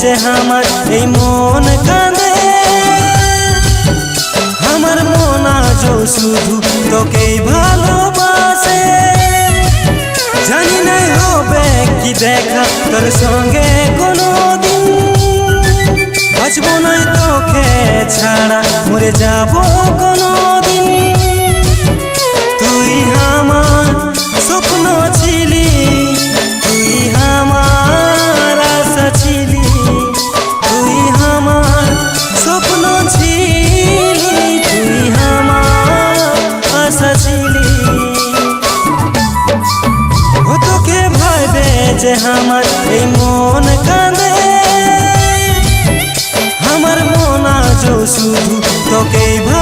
যে আমার এই মন কাঁদে। আমার মন আজও শুধু তোকেই ভালোবাসে। জানি নাই হবে কি দেখা তোর সঙ্গে কোনো দিন বাঁচবো নয় তোকে ছাড়া, মরে যাব কোনো ভাবে আমার এই মন কাঁদে। আমার মন আছো শুধু তোকেই ভালোবাসে।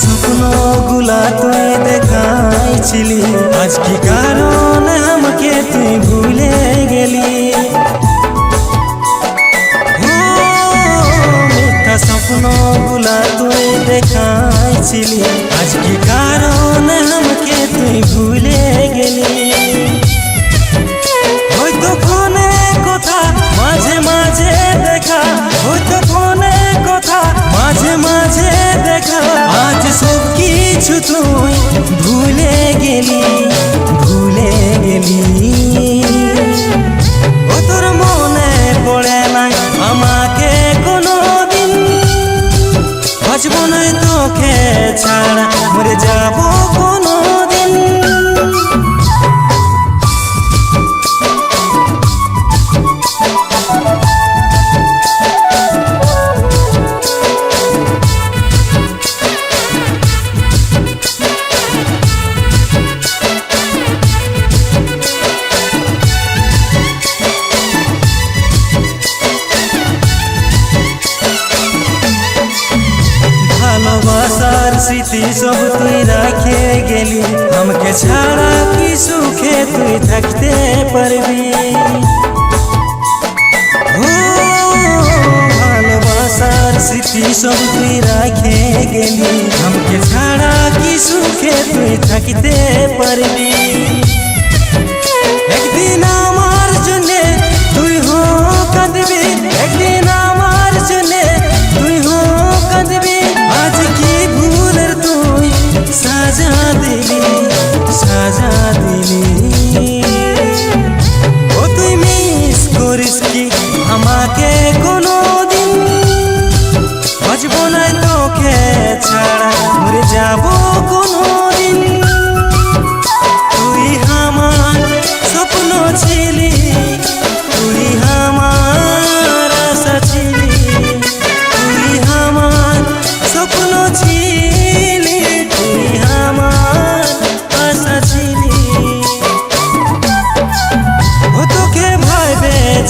স্বপ্নগুলা তুই দেখাইছিলি। আজ কি কারণে আমাকে তুই ভুলে গেলি। মিথ্যা স্বপ্নগুলা তুই দেখাইছিলি। আজ কি কারণে আমাকে তুই ভুলে গেলি। হয়তো ফোনে কথা, মাঝে মাঝে দেখা, হয়তো কিছু তুই ভুলে গেলি ভুলে গেলি। তোর মনে পড়ে নাই আমাকে কোনো দিন বাঁচবো নয় তোকে ছাড়া, মরে যাব কোনো স্মৃতি সব তুই রাখে গেলি আমাকে ছাড়া কি সুখে তুই থাকতে পারবি ও, ভালোবাসার স্মৃতি সব তুই রাখে গেলি আমাকে ছাড়া কি সুখে তুই থাকতে পারবি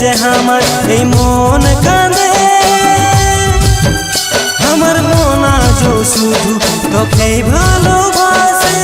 যে আমার এই মন কানে আমার মন আজও শুধু তোকে ভালোবাসে।